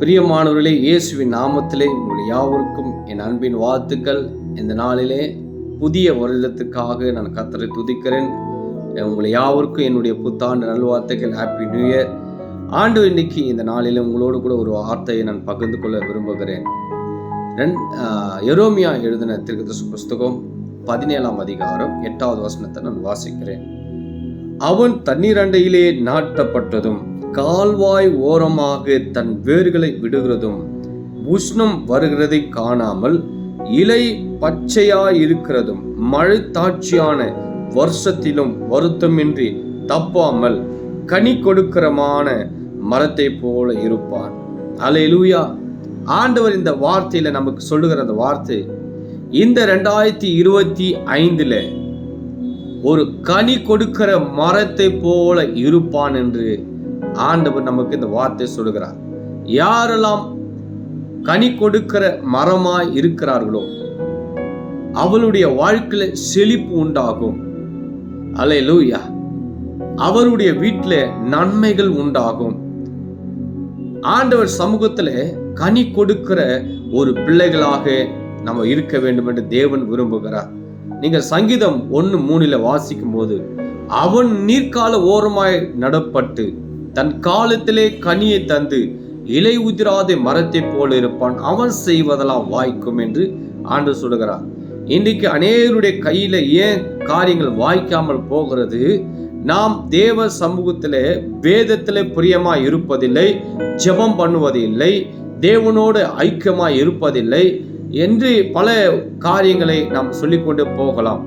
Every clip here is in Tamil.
பிரியமானவர்களே இயேசுவின் நாமத்திலே உங்கள் யாவருக்கும் என் அன்பின் வாழ்த்துக்கள். இந்த நாளிலே புதிய வருடத்துக்காக நான் கத்தரை துதிக்கிறேன். உங்களை யாவருக்கும் என்னுடைய புத்தாண்டு நல்வாழ்த்துக்கள் ஹாப்பி நியூ இயர் ஆண்டு இன்னைக்கு இந்த நாளில் உங்களோடு கூட ஒரு வார்த்தையை நான் பகிர்ந்து கொள்ள விரும்புகிறேன். ரெண் எரோமியா எழுதின திருக்கதர்சு புஸ்தகம் பதினேழாம் அதிகாரம் எட்டாவது வசனத்தை நான் வாசிக்கிறேன். அவன் தண்ணீரண்டையிலே நாட்டப்பட்டதும் கால்வாய் ஓரமாக தன் வேர்களை விடுகிறதும் உஷ்ணம் வருகிறதை காணாமல் இலை பச்சையாயிருக்கிறதும் மழை தாட்சியான வருஷத்திலும் வருத்தமின்றி தப்பாமல் கனி கொடுக்கிறமான மரத்தை போல இருப்பான். அலையலூயா ஆண்டவர் இந்த வார்த்தையில நமக்கு சொல்லுகிற அந்த வார்த்தை இந்த ரெண்டாயிரத்தி இருபத்தி ஐந்துல ஒரு கனி கொடுக்கிற மரத்தை போல இருப்பான் என்று ஆண்டவர் நமக்கு இந்த வார்த்தை சொல்லுகிறார். யாரெல்லாம் கனி கொடுக்கிற மரமாய் இருக்கிறார்களோ அவளுடைய வாழ்க்கையில செழிப்பு உண்டாகும். அலை லூயா அவருடைய வீட்டில் நன்மைகள் உண்டாகும். ஆண்டவர் சமூகத்துல கனி கொடுக்கிற ஒரு பிள்ளைகளாக நம்ம இருக்க வேண்டும் என்று தேவன் விரும்புகிறார். நீங்க சங்கீதம் ஒன்று மூணுல வாசிக்கும் போது அவன் நீர்க்கால ஓரமாய் நடப்பட்டு தன் காலத்திலே கனியை தந்து இலை உதிராத மரத்தை போல இருப்பான். அவன் செய்வதெல்லாம் வாய்க்கும் என்று ஆண்டு சொல்லுகிறார். இன்றைக்கு அநேகருடைய கையில ஏன் காரியங்கள் வாய்க்காமல் போகிறது? நாம் தேவ சமூகத்தில் வேதத்தில் பிரியமா இருப்பதில்லை ஜெபம் பண்ணுவதில்லை தேவனோடு ஐக்கியமாக இருப்பதில்லை என்று பல காரியங்களை நாம் சொல்லிக்கொண்டு போகலாம்.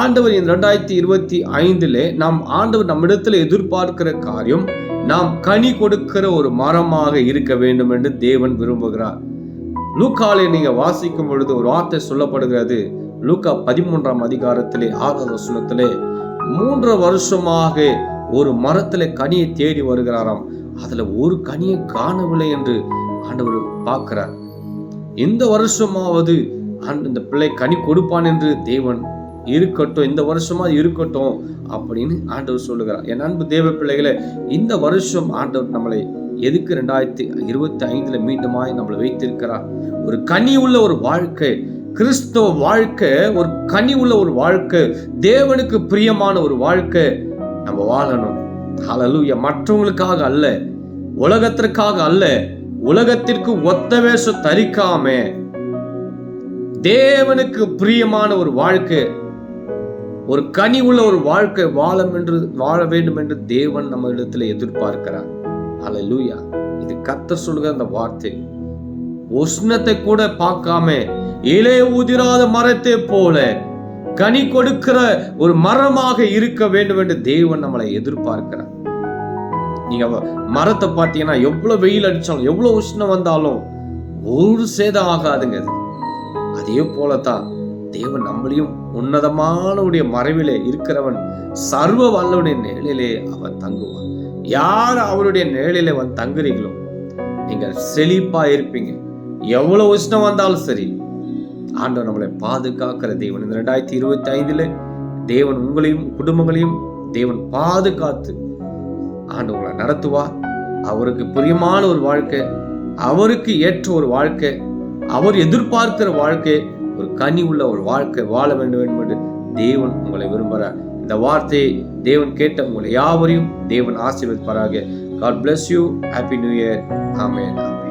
ஆண்டவர் இந்த ரெண்டாயிரத்தி இருபத்தி ஐந்தில் நாம் ஆண்டவர் நம்மிடத்தில் எதிர்பார்க்கிற காரியம் நாம் கனி கொடுக்கிற ஒரு மரமாக இருக்க வேண்டும் என்று தேவன் விரும்புகிறார். லூக்காலை நீங்க வாசிக்கும் பொழுது ஒரு வார்த்தை சொல்லப்படுகிறது. லூக்கா பதிமூன்றாம் அதிகாரத்திலே ஆறாவது வசனத்திலே மூன்று வருஷமாக ஒரு மரத்துல கனியை தேடி வருகிறாராம். அதுல ஒரு கனியை காணவில்லை என்று ஆண்டவர் பார்க்கிறார். இந்த வருஷமாவது அந்த இந்த பிள்ளை கனி கொடுப்பான் என்று தேவன் இருக்கட்டும் இந்த வருஷமா இருக்கட்டும் அப்படின்னு ஆண்டவர் சொல்லுகிறார். என் அன்பு தேவ பிள்ளைகளை இந்த வருஷம் ஆண்டவர் நம்மளை எதுக்கு ரெண்டாயிரத்தி இருபத்தி ஐந்துல மீண்டுமாய் நம்மளை வைத்திருக்கிறார்? ஒரு கனி உள்ள ஒரு வாழ்க்கை கிறிஸ்தவ வாழ்க்கை ஒரு கனி உள்ள ஒரு வாழ்க்கை தேவனுக்கு பிரியமான ஒரு வாழ்க்கை நம்ம வாழணும். ஹalleluya மற்றவங்களுக்காக அல்ல உலகத்திற்காக அல்ல உலகத்திற்கு ஒத்த வேஷம் தரிக்காம தேவனுக்கு பிரியமான ஒரு வாழ்க்கை ஒரு கனி உள்ள ஒரு வாழ்க்கை வாழம் என்று வாழ வேண்டும் என்று தேவன் நம்ம இடத்துல எதிர்பார்க்கிறார். லூயா இது கத்த சொல்கிற அந்த வார்த்தை. உஷ்ணத்தை கூட பார்க்காம இலைய உதிராத மரத்தை போல கனி கொடுக்கிற ஒரு மரமாக இருக்க வேண்டும் என்று தேவன் நம்மளை எதிர்பார்க்கிறார். நீங்க மரத்தை பார்த்தீங்கன்னா எவ்வளவு வெயில் அடிச்சாலும் எவ்வளவு உஷ்ணம் வந்தாலும் ஒரு சேதம் ஆகாதுங்க அதே. போலதான் தேவன் நம்மளையும் உன்னதமானவுடைய மறைவிலே இருக்கிறவன் சர்வ வல்லவனுடைய நிழலிலே அவன் தங்குவான். யார் அவருடைய நிழலிலே அவன் தங்குறீங்களோ நீங்கள் செழிப்பா இருப்பீங்க எவ்வளவு உஷ்ணம் வந்தாலும் சரி ஆண்டவர் நம்மளை பாதுகாக்கிற தேவன். இந்த ரெண்டாயிரத்தி இருபத்தி ஐந்துல தேவன் உங்களையும் குடும்பங்களையும் தேவன் பாதுகாத்து ஆண்டவங்களை நடத்துவா அவருக்கு பிரியமான ஒரு வாழ்க்கை அவருக்கு ஏற்ற ஒரு வாழ்க்கை அவர் எதிர்பார்க்கிற வாழ்க்கை ஒரு கனி உள்ள ஒரு வாழ்க்கை வாழ வேண்டும் என்று தேவன் உங்களை விரும்புகிறார். இந்த வார்த்தையை தேவன் கேட்ட உங்களை யாவரையும் தேவன் ஆசீர்வதிப்பாராக. God bless you happy new year ஆமே ஆமே